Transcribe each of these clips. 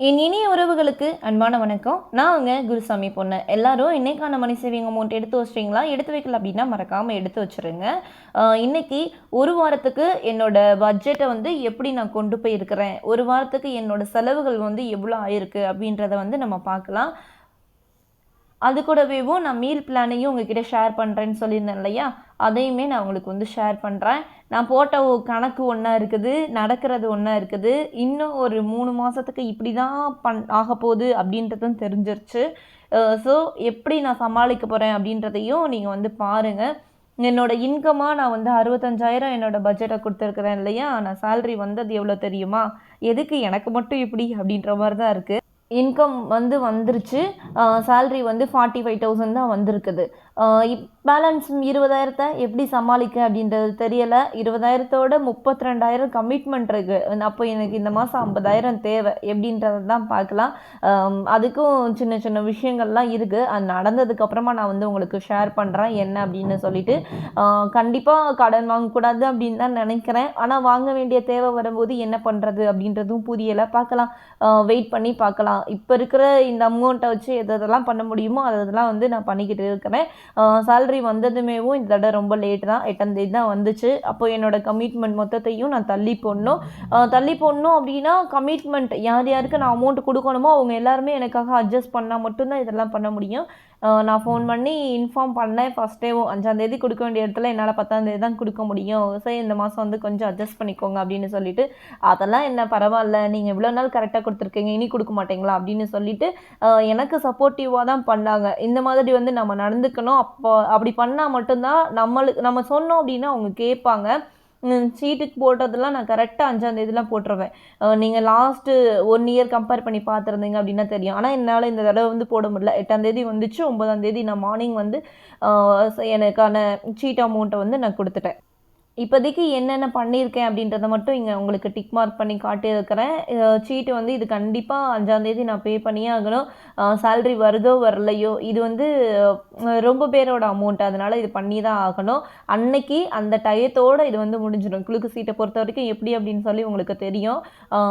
என் இனிய உறவுகளுக்கு அன்பான வணக்கம். நான் அவங்க குருசாமி பொண்ணு. எல்லாரும் இன்னைக்கான மணி சேவிங் அமௌண்ட் எடுத்து வச்சிட்டீங்களா? எடுத்து வைக்கல அப்படின்னா மறக்காமல் எடுத்து வச்சுருங்க. இன்றைக்கி இன்னைக்கு ஒரு வாரத்துக்கு என்னோட பட்ஜெட்டை வந்து எப்படி நான் கொண்டு போயிருக்கிறேன்? ஒரு வாரத்துக்கு என்னோட செலவுகள் வந்து எவ்வளோ ஆயிருக்கு அப்படின்றத வந்து நம்ம பார்க்கலாம். அது கூடவேவும் நான் மீல் பிளானையும் உங்ககிட்ட ஷேர் பண்ணுறேன்னு சொல்லியிருந்தேன் இல்லையா? அதையுமே நான் உங்களுக்கு வந்து ஷேர் பண்ணுறேன் நான் போட்ட கணக்கு ஒன்றா இருக்குது நடக்கிறது ஒன்றா இருக்குது. இன்னும் ஒரு மூணு மாதத்துக்கு இப்படி தான் பண் ஆக போகுது அப்படின்றதும் தெரிஞ்சிருச்சு. ஸோ எப்படி நான் சமாளிக்க போகிறேன் அப்படின்றதையும் நீங்கள் வந்து பாருங்கள் என்னோடய இன்கமாக நான் வந்து அறுபத்தஞ்சாயிரம் என்னோட பட்ஜெட்டை கொடுத்துருக்குறேன் இல்லையா? நான் சேல்ரி வந்தது எவ்வளோ தெரியுமா? எதுக்கு எனக்கு மட்டும் இப்படி அப்படின்ற மாதிரி தான் இருக்குது இன்கம் வந்து வந்துருச்சு. சேல்ரி வந்து ஃபார்ட்டி ஃபைவ் தௌசண்ட் தான் வந்திருக்குது. பேலன்ஸ் இருபதாயிரத்தை எப்படி சமாளிக்க அப்படின்றது தெரியலை. இருபதாயிரத்தோட முப்பத்தி ரெண்டாயிரம் கமிட்மெண்ட் இருக்குது அப்போ எனக்கு இந்த மாதம் ஐம்பதாயிரம் தேவை எப்படின்றத தான் பார்க்கலாம். அதுக்கும் சின்ன சின்ன விஷயங்கள்லாம் இருக்குது அது நடந்ததுக்கப்புறமா நான் வந்து உங்களுக்கு ஷேர் பண்ணுறேன் என்ன அப்படின்னு சொல்லிட்டு. கண்டிப்பாக கடன் வாங்கக்கூடாது அப்படின்னு தான் நினைக்கிறேன். ஆனால் வாங்க வேண்டிய தேவை வரும்போது என்ன பண்ணுறது அப்படின்றதும் புரியலை. பார்க்கலாம். வெயிட் பண்ணி பார்க்கலாம். இப்போ இருக்கிற இந்த அமௌண்ட்டை வச்சு எது எதெல்லாம் பண்ண முடியுமோ அதெல்லாம் வந்து நான் பண்ணிக்கிட்டு இருக்கிறேன். சேல்ரி வந்ததுமேவும் இந்த தடவை ரொம்ப லேட் தான். எட்டாம் தேதி தான் வந்துச்சு. அப்போ என்னோட கமிட்மெண்ட் மொத்தத்தையும் நான் தள்ளி போடணும். ஆஹ் தள்ளி போடணும் அப்படின்னா கமிட்மெண்ட் யார் யாருக்கு நான் அமௌண்ட் கொடுக்கணுமோ அவங்க எல்லாருமே எனக்காக அட்ஜஸ்ட் பண்ணால் மட்டும்தான் இதெல்லாம் பண்ண முடியும். நான் ஃபோன் பண்ணி இன்ஃபார்ம் பண்ணேன். ஃபஸ்ட்டேவும் அஞ்சாந்தேதி கொடுக்க வேண்டிய இடத்துல என்னால் பத்தாந்தேதி தான் கொடுக்க முடியும். சரி இந்த மாதம் வந்து கொஞ்சம் அட்ஜஸ்ட் பண்ணிக்கோங்க அப்படின்னு சொல்லிட்டு அதெல்லாம் என்ன பரவாயில்ல. நீங்கள் இவ்வளோ நாள் கரெக்டாக கொடுத்துருக்கீங்க. இனி கொடுக்க மாட்டீங்களா அப்படின்னு சொல்லிட்டு எனக்கு சப்போர்ட்டிவாக தான் பண்ணாங்க. இந்த மாதிரி வந்து நம்ம நடந்துக்கணும். அப்போ அப்படி பண்ணால் மட்டும்தான் நம்மளுக்கு நம்ம சொன்னோம் அப்படின்னா அவங்க கேட்பாங்க. சீட்டுக்கு போட்டதெல்லாம் நான் கரெக்டாக அஞ்சாந்தேதிலாம் போட்டுருவேன். நீங்கள் லாஸ்ட்டு ஒன் இயர் கம்பேர் பண்ணி பார்த்துருந்தீங்க அப்படின்னா தெரியும். ஆனால் என்னால் இந்த தடவை வந்து போட முடியல. எட்டாந்தேதி வந்துச்சு ஒன்பதாந்தேதி நான் மார்னிங் வந்து எனக்கான சீட் அமௌண்ட்டை வந்து நான் கொடுத்துட்டேன். இப்போதைக்கு என்னென்ன பண்ணியிருக்கேன் அப்படின்றத மட்டும் இங்கே உங்களுக்கு டிக் மார்க் பண்ணி காட்டியிருக்கிறேன். சீட்டு வந்து இது கண்டிப்பாக அஞ்சாந்தேதி நான் பே பண்ணியே ஆகணும். சேல்ரி வருதோ வரலையோ இது வந்து ரொம்ப பேரோட அமௌண்ட் அதனால் இது பண்ணி தான் ஆகணும். அன்னைக்கு அந்த டயத்தோடு இது வந்து முடிஞ்சிடும். குளுக்கு சீட்டை பொறுத்த வரைக்கும் எப்படி அப்படின்னு சொல்லி உங்களுக்கு தெரியும்.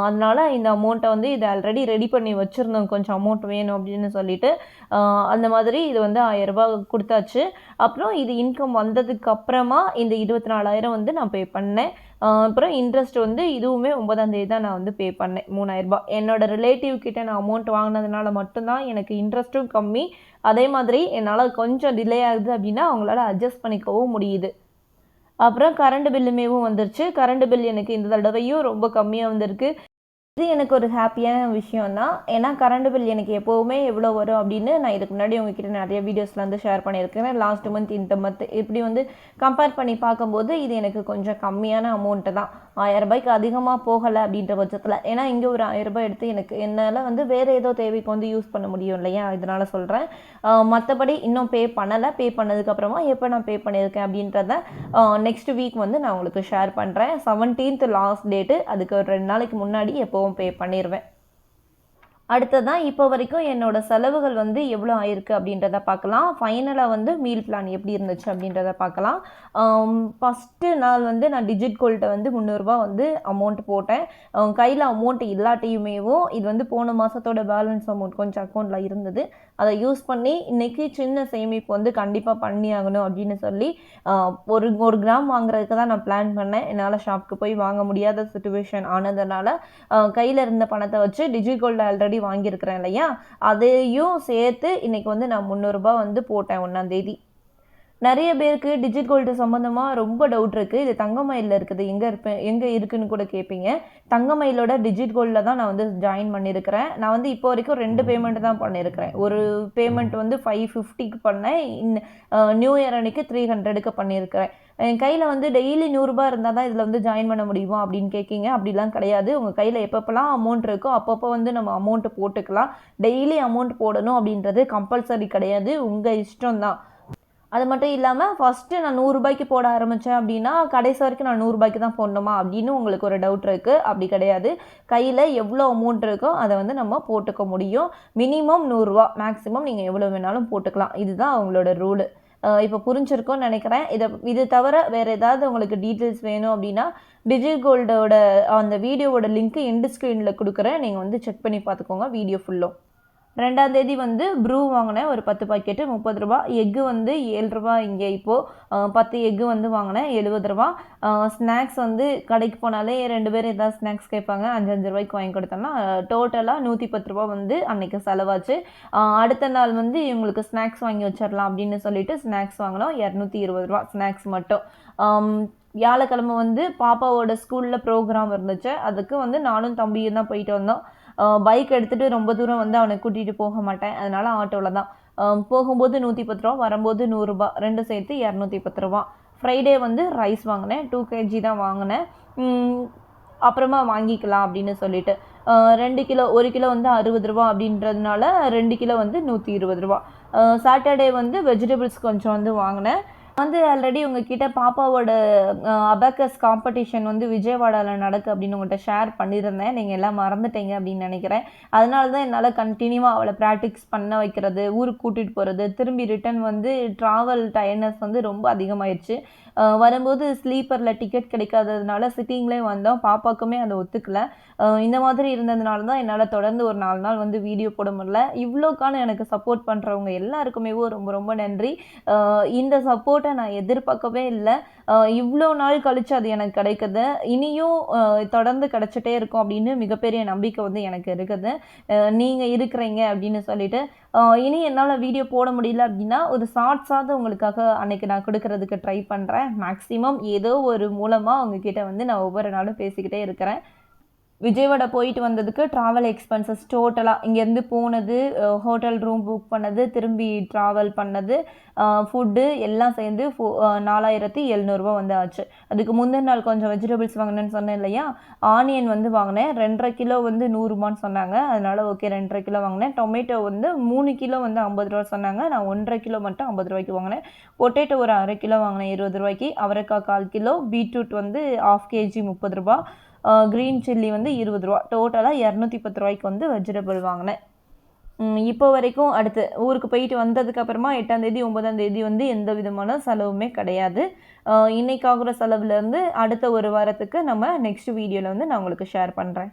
அதனால் இந்த அமௌண்ட்டை வந்து இது ஆல்ரெடி ரெடி பண்ணி வச்சுருந்தோம். கொஞ்சம் அமௌண்ட் வேணும் அப்படின்னு சொல்லிட்டு அந்த மாதிரி இது வந்து ஆயிரம் ரூபாய் கொடுத்தாச்சு. அப்புறம் இது இன்கம் வந்ததுக்கு அப்புறமா இந்த இருபத்தி நாலாயிரம் வந்து நான் பே பண்ணேன். அப்புறம் இன்ட்ரெஸ்ட் வந்து இதுவுமே ஒன்பதாந்தேதி தான் நான் வந்து பே பண்ணேன். மூணாயிரம் ரூபாய். என்னோட ரிலேட்டிவ் கிட்டே நான் அமௌண்ட் வாங்கினதுனால மட்டும்தான் எனக்கு இன்ட்ரெஸ்ட்டும் கம்மி. அதே மாதிரி என்னால் கொஞ்சம் டிலே ஆகுது அப்படின்னா அவங்களால அட்ஜஸ்ட் பண்ணிக்கவும் முடியுது. அப்புறம் கரண்ட் பில்லுமேவும் வந்துருச்சு. கரண்ட் பில் எனக்கு இந்த தடவையும் ரொம்ப கம்மியாக வந்திருக்கு. இது எனக்கு ஒரு ஹாப்பியான விஷயம் தான் ஏன்னா கரண்ட் பில் எனக்கு எப்போவுமே எவ்வளோ வரும் அப்படின்னு நான் இதுக்கு முன்னாடி உங்ககிட்ட நிறைய வீடியோஸில் வந்து ஷேர் பண்ணியிருக்கிறேன். லாஸ்ட் மந்த் இந்த மந்த் இப்படி வந்து கம்பேர் பண்ணி பார்க்கும்போது இது எனக்கு கொஞ்சம் கம்மியான அமௌண்ட்டு தான். ஆயிரம் ரூபாய்க்கு அதிகமாக போகலை அப்படின்ற பட்சத்தில். ஏன்னா இங்கே ஒரு ஆயிரம் ரூபாய் எடுத்து எனக்கு என்னால் வந்து வேறு ஏதோ தேவைக்கு வந்து யூஸ் பண்ண முடியும் இல்லையா? இதனால் சொல்கிறேன் மற்றபடி இன்னும் பே பண்ணலை. பே பண்ணதுக்கப்புறமா எப்போ நான் பே பண்ணியிருக்கேன் அப்படின்றத நெக்ஸ்ட் வீக் வந்து நான் உங்களுக்கு ஷேர் பண்ணுறேன் செவன்டீன்த் லாஸ்ட் டேட்டு அதுக்கு ஒரு ரெண்டு நாளைக்கு முன்னாடி எப்போவும் பே பண்ணிடுவேன் அடுத்ததான் இப்போ வரைக்கும் என்னோடய செலவுகள் வந்து எவ்வளோ ஆயிருக்கு அப்படின்றத பார்க்கலாம். ஃபைனலாக வந்து மீல் பிளான் எப்படி இருந்துச்சு அப்படின்றத பார்க்கலாம். ஃபஸ்ட்டு நாள் வந்து நான் டிஜிட் கோல்ட்டை வந்து முந்நூறுரூவா வந்து அமௌண்ட் போட்டேன். கையில் அமௌண்ட் இல்லாட்டியுமேவும் இது வந்து போன மாதத்தோட பேலன்ஸ் அமௌண்ட் கொஞ்சம் அக்கௌண்ட்டில் இருந்தது. அதை யூஸ் பண்ணி இன்றைக்கி சின்ன சேமிப்பு வந்து கண்டிப்பாக பண்ணி ஆகணும் அப்படின்னு சொல்லி ஒரு ஒரு கிராம் வாங்குறதுக்கு தான் நான் பிளான் பண்ணேன். என்னால் ஷாப்க்கு போய் வாங்க முடியாத சுச்சுவேஷன் ஆனதுனால கையில் இருந்த பணத்தை வச்சு டிஜிட் கோல்டு ஆல்ரெடி வாங்கியிருக்கிறேன் இல்லையா? அதையும் சேர்த்து இன்னைக்கு வந்து நான் முந்நூறுரூபா வந்து போட்டேன் ஒன்றாந்தேதி நிறைய பேருக்கு டிஜிட் கோல்டு சம்மந்தமாக ரொம்ப டவுட் இருக்குது இது தங்கமயிலில் இருக்குது. எங்கே இருப்பேன் எங்கே இருக்குன்னு கூட கேட்பீங்க தங்கமயிலோட டிஜிட் கோல்டில் தான் நான் வந்து ஜாயின் பண்ணியிருக்கிறேன் நான் வந்து இப்போ வரைக்கும் ரெண்டு பேமெண்ட் தான் பண்ணியிருக்கிறேன் ஒரு பேமெண்ட் வந்து ஃபைவ் ஃபிஃப்டிக்கு பண்ணேன். இன் நியூ இயர் அன்னைக்கு த்ரீ ஹண்ட்ரடுக்கு பண்ணியிருக்கிறேன் என் கையில் வந்து டெய்லி நூறுரூபா இருந்தால் தான் இதில் வந்து ஜாயின் பண்ண முடியுமா அப்படின்னு கேட்கீங்க அப்படிலாம் கிடையாது. உங்கள் கையில் எப்பப்போலாம் அமௌண்ட் இருக்கோ அப்பப்போ வந்து நம்ம அமௌண்ட்டு போட்டுக்கலாம். டெய்லி அமௌண்ட் போடணும் அப்படின்றது கம்பல்சரி கிடையாது. உங்கள் இஷ்டம் தான் அது மட்டும் இல்லாமல் ஃபஸ்ட்டு நான் நூறுரூபாய்க்கு போட ஆரம்பித்தேன் அப்படின்னா கடைசி வரைக்கும் நான் நூறுரூபாய்க்கு தான் போடணுமா அப்படின்னு உங்களுக்கு ஒரு டவுட் இருக்குது அப்படி கிடையாது. கையில் எவ்வளோ அமௌண்ட் இருக்கோ அதை வந்து நம்ம போட்டுக்க முடியும். மினிமம் நூறுரூவா மேக்ஸிமம் நீங்கள் எவ்வளோ வேணாலும் போட்டுக்கலாம். இதுதான் அவங்களோட ரூலு இப்போ புரிஞ்சிருக்கும்னு நினைக்கிறேன். இதை இது தவிர வேறு ஏதாவது உங்களுக்கு டீட்டெயில்ஸ் வேணும் அப்படின்னா டிஜி கோல்டோட அந்த வீடியோவோட லிங்க்கு எண்டு ஸ்க்ரீனில் கொடுக்குறேன். நீங்கள் வந்து செக் பண்ணி பார்த்துக்கோங்க. வீடியோ ஃபுல்லும் ரெண்டாம் தேதி வந்து ப்ரூ வாங்கினேன். ஒரு பத்து பாக்கெட்டு முப்பது ரூபா. எக்கு வந்து ஏழு ரூபா இங்கே இப்போது பத்து எக்கு வந்து வாங்கினேன். எழுபது ரூபா. ஸ்நாக்ஸ் வந்து கடைக்கு போனாலே ரெண்டு பேரும் ஏதாவது ஸ்நாக்ஸ் கேட்பாங்க. அஞ்சு அஞ்சு ரூபாய்க்கு வாங்கி கொடுத்தோம்னா டோட்டலாக நூற்றி பத்து ரூபா வந்து அன்றைக்கி செலவாச்சு. அடுத்த நாள் வந்து இவங்களுக்கு ஸ்நாக்ஸ் வாங்கி வச்சிடலாம் அப்படின்னு சொல்லிட்டு ஸ்நாக்ஸ் வாங்கினோம். இரநூத்தி இருபது ரூபா ஸ்நாக்ஸ் மட்டும். வியாழக்கிழமை வந்து பாப்பாவோட ஸ்கூலில் ப்ரோக்ராம் இருந்துச்சு. அதுக்கு வந்து நானும் தம்பியும் தான் போயிட்டு வந்தோம். பைக் எடுத்துகிட்டு ரொம்ப தூரம் வந்து அவனை கூட்டிகிட்டு போக மாட்டேன். அதனால் ஆட்டோவில் தான். போகும்போது நூற்றி பத்து ரூபா வரும்போது நூறுரூபா ரெண்டும் சேர்த்து இரநூத்தி பத்து ரூபா. ஃப்ரைடே வந்து ரைஸ் வாங்கினேன். டூ கேஜி தான் வாங்கினேன். அப்புறமா வாங்கிக்கலாம் அப்படின்னு சொல்லிட்டு. ரெண்டு கிலோ ஒரு கிலோ வந்து அறுபது ரூபா அப்படின்றதுனால ரெண்டு கிலோ வந்து நூற்றி இருபது ரூபா. சாட்டர்டே வந்து வெஜிடபிள்ஸ் கொஞ்சம் வந்து வாங்கினேன். வந்து ஆல்ரெடி உங்ககிட்ட பாப்பாவோட அபேக்கஸ் காம்படிஷன் வந்து விஜயவாடாவில் நடக்கு அப்படின்னு உங்கள்கிட்ட ஷேர் பண்ணியிருந்தேன். நீங்கள் எல்லாம் மறந்துட்டீங்க அப்படின்னு நினைக்கிறேன். அதனால தான் என்னால் கண்டினியூவாக அவளை ப்ராக்டிக்ஸ் பண்ண வைக்கிறது ஊருக்கு கூட்டிகிட்டு போகிறது திரும்பி ரிட்டர்ன் வந்து ட்ராவல் டயர்னஸ் வந்து ரொம்ப அதிகமாயிருச்சு. வரும்போது ஸ்லீப்பரில் டிக்கெட் கிடைக்காததுனால சிட்டிங்லேயே வந்தோம். பாப்பாக்குமே அதை ஒத்துக்கல. இந்த மாதிரி இருந்ததுனால தான் என்னால் தொடர்ந்து ஒரு நாலு நாள் வந்து வீடியோ போட முடியல. இவ்வளோக்கான எனக்கு சப்போர்ட் பண்ணுறவங்க எல்லாருக்குமே ரொம்ப ரொம்ப நன்றி. இந்த சப்போர்ட்டை நான் எதிர்பார்க்கவே இல்லை. இவ்வளோ நாள் கழித்து அது எனக்கு கிடைக்குது. இனியும் தொடர்ந்து கிடச்சிட்டே இருக்கும் அப்படின்னு மிகப்பெரிய நம்பிக்கை வந்து எனக்கு இருக்குது. நீங்கள் இருக்கிறீங்க அப்படின்னு சொல்லிட்டு இனி என்னால் வீடியோ போட முடியல அப்படின்னா ஒரு ஷார்ட்ஸாவது உங்களுக்காக அன்றைக்கி நான் கொடுக்கறதுக்கு ட்ரை பண்ணுறேன் மேக்ஸிமம் ஏதோ ஒரு மூலமாக உங்ககிட்ட வந்து நான் ஒவ்வொரு நாளும் பேசிக்கிட்டே இருக்கிறேன். விஜயவாடா போயிட்டு வந்ததுக்கு ட்ராவல் எக்ஸ்பென்சஸ் டோட்டலாக இங்கேருந்து போனது ஹோட்டல் ரூம் புக் பண்ணது திரும்பி ட்ராவல் பண்ணது ஃபுட்டு எல்லாம் சேர்ந்து ஃபோ நாலாயிரத்தி எழுநூறுபா வந்து ஆச்சு. அதுக்கு முந்தின நாள் கொஞ்சம் வெஜிடபிள்ஸ் வாங்கினேன்னு சொன்னேன் இல்லையா? ஆனியன் வந்து வாங்கினேன். ரெண்டரை கிலோ வந்து நூறுரூபான்னு சொன்னாங்க. அதனால் ஓகே ரெண்டரை கிலோ வாங்கினேன். டொமேட்டோ வந்து மூணு கிலோ வந்து ஐம்பது ரூபா சொன்னாங்க. நான் ஒன்றரை கிலோ மட்டும் ஐம்பது ரூபாய்க்கு வாங்கினேன். பொட்டேட்டோ ஒரு அரை கிலோ வாங்கினேன் இருபது ரூபாய்க்கு. அவரைக்காய் கால் கிலோ. பீட்ரூட் வந்து ஆஃப் கேஜி முப்பது ரூபா க்ரீன் சில்லி வந்து இருபது ரூபா. டோட்டலாக இரநூத்தி பத்து ரூபாய்க்கு வந்து வெஜிடபிள் வாங்கினேன். இப்போ வரைக்கும் அடுத்து ஊருக்கு போயிட்டு வந்ததுக்கப்புறமா எட்டாந்தேதி எட்டாம் தேதி வந்து எந்த விதமான செலவுமே கிடையாது. இன்றைக்காகிற செலவுலேருந்து அடுத்த ஒரு வாரத்துக்கு நம்ம நெக்ஸ்ட் வீடியோவில் வந்து நான் உங்களுக்கு ஷேர் பண்ணுறேன்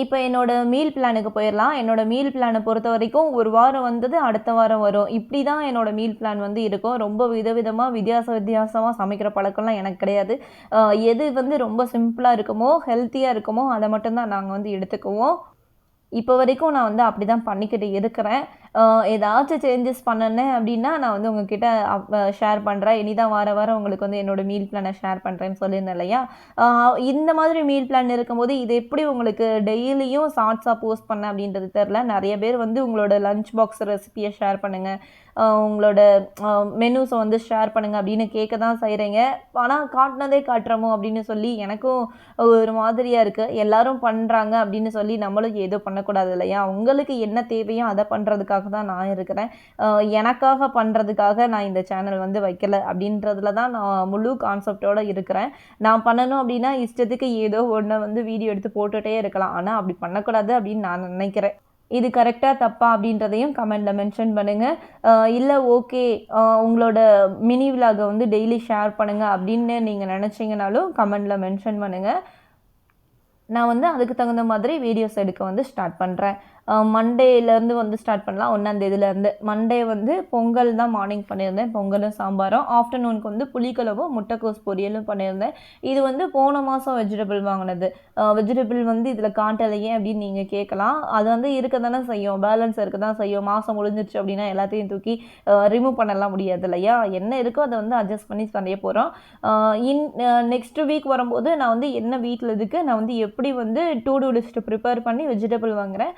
இப்போ என்னோடய மீல் பிளானுக்கு போயிடலாம் என்னோடய மீல் பிளானை பொறுத்த வரைக்கும் ஒரு வாரம் வந்தது அடுத்த வாரம் வரும். இப்படி தான் என்னோடய மீல் பிளான் வந்து இருக்கும். ரொம்ப விதவிதமாக வித்தியாச வித்தியாசமாக சமைக்கிற பழக்கம்லாம் எனக்கு கிடையாது. எது வந்து ரொம்ப சிம்பிளாக இருக்குமோ ஹெல்த்தியாக இருக்குமோ அதை மட்டும்தான் நாங்கள் வந்து எடுத்துக்குவோம். இப்போ வரைக்கும் நான் வந்து அப்படி தான் பண்ணிக்கிட்டு இருக்கிறேன். ஏதாச்சும் சேஞ்சஸ் பண்ணனேன் அப்படின்னா நான் வந்து உங்ககிட்ட ஷேர் பண்ணுறேன் இனிதான் வார வாரம் உங்களுக்கு வந்து என்னோடய மீல் பிளானை ஷேர் பண்ணுறேன்னு சொல்லியிருந்தேன் இல்லையா? இந்த மாதிரி மீல் பிளான் இருக்கும்போது இது எப்படி உங்களுக்கு டெய்லியும் ஷார்ட்ஸாக போஸ்ட் பண்ண அப்படின்றது தெரில நிறைய பேர் வந்து உங்களோட லஞ்ச் பாக்ஸ் ரெசிபியை ஷேர் பண்ணுங்கள் உங்களோட மெனுஸை வந்து ஷேர் பண்ணுங்கள் அப்படின்னு கேட்க தான் செய்கிறீங்க ஆனால் காட்டினதே காட்டுறமோ அப்படின்னு சொல்லி எனக்கும் ஒரு மாதிரியாக இருக்குது எல்லாரும் பண்ணுறாங்க அப்படின்னு சொல்லி நம்மளும் ஏதோ பண்ணக்கூடாது இல்லையா? உங்களுக்கு என்ன தேவையோ அதை பண்ணுறதுக்காக தான் நான் இருக்கிறேன். எனக்காக பண்ணுறதுக்காக நான் இந்த சேனல் வந்து வைக்கல அப்படின்றதுல தான் நான் முழு கான்செப்டோடு இருக்கிறேன். நான் பண்ணணும் அப்படின்னா இஷ்டத்துக்கு ஏதோ ஒன்று வந்து வீடியோ எடுத்து போட்டுகிட்டே இருக்கலாம். ஆனால் அப்படி பண்ணக்கூடாது அப்படின்னு நான் நினைக்கிறேன். இது கரெக்டாக தப்பா அப்படின்றதையும் கமெண்டில் மென்ஷன் பண்ணுங்கள் இல்லை ஓகே உங்களோட மினி விலாகை வந்து டெய்லி ஷேர் பண்ணுங்கள் அப்படின்னு நீங்கள் நினச்சிங்கனாலும் கமெண்டில் மென்ஷன் பண்ணுங்கள் நான் வந்து அதுக்கு தகுந்த மாதிரி வீடியோஸ் எடுக்க வந்து ஸ்டார்ட் பண்ணுறேன் மண்டேலேருந்து வந்து ஸ்டார்ட் பண்ணலாம். ஒன்றாந்தேதியிலேருந்து மண்டே வந்து பொங்கல் தான் மார்னிங் பண்ணியிருந்தேன். பொங்கலும் சாம்பாரும். ஆஃப்டர்நூனுக்கு வந்து புளிக்குழம்பும் முட்டைக்கோஸ் பொரியலும் பண்ணியிருந்தேன். இது வந்து போன மாதம் வெஜிடபிள் வாங்கினது. வெஜிடபிள் வந்து இதில் காட்டலையே அப்படின்னு நீங்கள் கேட்கலாம். அது வந்து இருக்க தானே செய்யும். பேலன்ஸ் இருக்க தான் செய்யும். மாதம் முடிஞ்சிருச்சு அப்படின்னா எல்லாத்தையும் தூக்கி ரிமூவ் பண்ணலாம் முடியாது இல்லையா? என்ன இருக்கோ அதை வந்து அட்ஜஸ்ட் பண்ணி செய்ய போகிறோம் இன் நெக்ஸ்ட் வீக் வரும்போது நான் வந்து என்ன வீட்டில் இதுக்கு நான் வந்து எப்படி வந்து டூ டூ லிஸ்ட்டு ப்ரிப்பேர் பண்ணி வெஜிடபிள் வாங்குறேன்.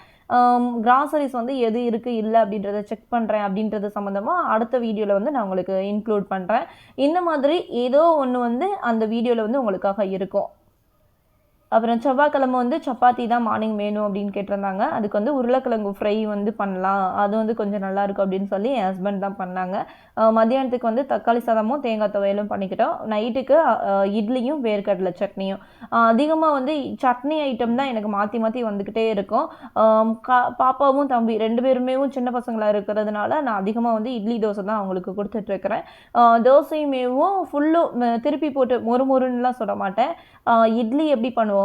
கிராசரிஸ் வந்து எது இருக்குது இல்லை அப்படின்றத செக் பண்ணுறேன் அப்படின்றது சம்மந்தமாக அடுத்த வீடியோவில் வந்து நான் உங்களுக்கு இன்க்ளூட் பண்ணுறேன் இந்த மாதிரி ஏதோ ஒன்று வந்து அந்த வீடியோவில் வந்து உங்களுக்காக இருக்கும். அப்புறம் செவ்வாய்க்கிழமை வந்து சப்பாத்தி தான் மார்னிங் வேணும் அப்படின்னு கேட்டிருந்தாங்க. அதுக்கு வந்து உருளைக்கிழங்கு ஃப்ரை வந்து பண்ணலாம். அது வந்து கொஞ்சம் நல்லாயிருக்கும் அப்படின்னு சொல்லி என் ஹஸ்பண்ட் தான் பண்ணாங்க. மதியானத்துக்கு வந்து தக்காளி சாதமும் தேங்காய் துவையலும் பண்ணிக்கிட்டோம். நைட்டுக்கு இட்லியும் வேர்க்கடலை சட்னியும். அதிகமாக வந்து சட்னி ஐட்டம் தான் எனக்கு மாற்றி மாற்றி வந்துக்கிட்டே இருக்கும். கா பாப்பாவும் தம்பி ரெண்டு பேருமே சின்ன பசங்களாக இருக்கிறதுனால நான் அதிகமாக வந்து இட்லி தோசை தான் அவங்களுக்கு கொடுத்துட்ருக்குறேன் தோசையுமேவும் ஃபுல்லும் திருப்பி போட்டு மொறு மொறுன்னுலாம் சொல்ல மாட்டேன். இட்லி எப்படி பண்ணுவோம்?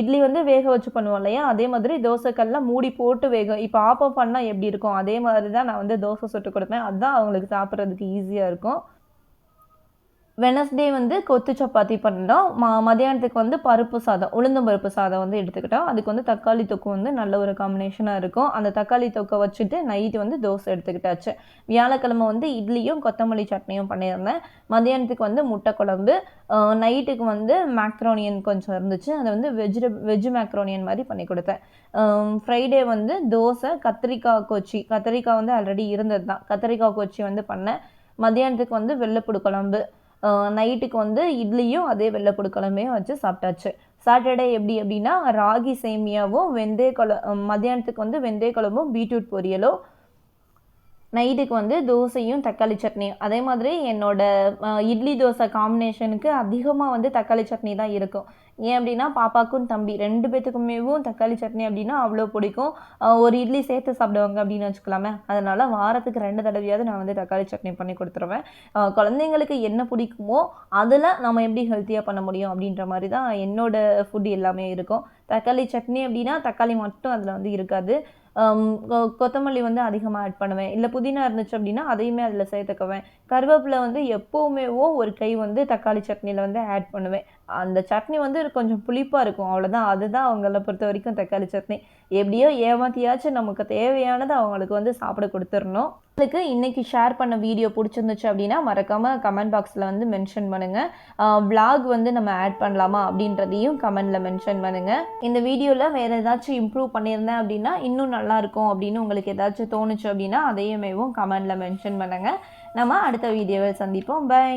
இட்லி வந்து வேக வச்சு பண்ணுவோம் இல்லையா? அதே மாதிரி தோசைக்கல்லாம் மூடி போட்டு வேக இப்போ ஆப்பம் பண்ணால் எப்படி இருக்கும்? அதே மாதிரி தான் நான் வந்து தோசை சுட்டு கொடுப்பேன். அதுதான் அவங்களுக்கு சாப்பிட்றதுக்கு ஈஸியாக இருக்கும். வெனஸ்டே வந்து கொத்து சப்பாத்தி பண்ணிட்டோம். மா மதியானத்துக்கு வந்து பருப்பு சாதம் உளுந்தம் பருப்பு சாதம் வந்து எடுத்துக்கிட்டோம். அதுக்கு வந்து தக்காளி தொக்கு வந்து நல்ல ஒரு காம்பினேஷனாக இருக்கும். அந்த தக்காளி தொக்கை வச்சுட்டு நைட்டு வந்து தோசை எடுத்துக்கிட்டாச்சு. வியாழக்கிழமை வந்து இட்லியும் கொத்தமல்லி சட்னியும் பண்ணியிருந்தேன். மதியானத்துக்கு வந்து முட்டை குழம்பு. நைட்டுக்கு வந்து மேக்ரோனியன் கொஞ்சம் இருந்துச்சு. அதை வந்து வெஜ்ஜு வெஜ்ஜு மேக்ரோனியன் மாதிரி பண்ணி கொடுத்தேன். ஃப்ரைடே வந்து தோசை கத்திரிக்காய் கொச்சி. கத்திரிக்காய் வந்து ஆல்ரெடி இருந்தது தான் கத்திரிக்காய் கொச்சி வந்து பண்ணேன். மதியானத்துக்கு வந்து வெள்ளைப்புடு குழம்பு. நைட்டுக்கு வந்து இட்லியும் அதே வெள்ளை குழம்பையும் வச்சு சாப்பிட்டாச்சு. சாட்டர்டே எப்படி அப்படின்னா ராகி சேமியாவும் வெந்தய குழ மத்தியானத்துக்கு வந்து வெந்தய குழம்பும் பீட்ரூட் பொரியலும் நைட்டுக்கு வந்து தோசையும் தக்காளி சட்னியும் அதே மாதிரி என்னோட இட்லி தோசை காம்பினேஷனுக்கு அதிகமாக வந்து தக்காளி சட்னி தான் இருக்கும். ஏன் அப்படின்னா பாப்பாக்கும் தம்பி ரெண்டு பேத்துக்குமேவும் தக்காளி சட்னி அப்படின்னா அவ்வளோ பிடிக்கும். ஒரு இட்லி சேர்த்து சாப்பிடுவாங்க அப்படின்னு வச்சுக்கலாமே. அதனால் வாரத்துக்கு ரெண்டு தடவையாவது நான் வந்து தக்காளி சட்னி பண்ணி கொடுத்துருவேன். குழந்தைங்களுக்கு என்ன பிடிக்குமோ அதில் நம்ம எப்படி ஹெல்த்தியாக பண்ண முடியும் அப்படின்ற மாதிரி தான் என்னோட ஃபுட் எல்லாமே இருக்கும். தக்காளி சட்னி அப்படின்னா தக்காளி மட்டும் அதில் வந்து இருக்காது. கொத்தமல்லி வந்து அதிகமாக ஆட் பண்ணுவேன். இல்லை புதினா இருந்துச்சு அப்படின்னா அதையுமே அதில் சேர்த்துக்குவேன். கருவேப்பிலை வந்து எப்போவுமேவோ ஒரு கை வந்து தக்காளி சட்னியில் வந்து ஆட் பண்ணுவேன். அந்த சட்னி வந்து கொஞ்சம் புளிப்பாக இருக்கும். அவ்வளோதான் அதுதான் அவங்கள பொறுத்த வரைக்கும் தக்காளி சட்னி. எப்படியோ ஏமாத்தியாச்சும் நமக்கு தேவையானது அவங்களுக்கு வந்து சாப்பிட கொடுத்துடணும். உங்களுக்கு இன்னைக்கு ஷேர் பண்ண வீடியோ பிடிச்சிருந்துச்சு அப்படின்னா மறக்காமல் கமெண்ட் பாக்ஸில் வந்து மென்ஷன் பண்ணுங்கள் விளாக் வந்து நம்ம ஆட் பண்ணலாமா அப்படின்றதையும் கமெண்டில் மென்ஷன் பண்ணுங்கள் இந்த வீடியோவில் வேறு ஏதாச்சும் இம்ப்ரூவ் பண்ணியிருந்தேன் அப்படின்னா இன்னும் நல்லா இருக்கும் அப்படின்னு உங்களுக்கு ஏதாச்சும் தோணுச்சு அப்படின்னா அதையுமேவும் கமெண்டில் மென்ஷன் பண்ணுங்கள் நம்ம அடுத்த வீடியோவில் சந்திப்போம். பை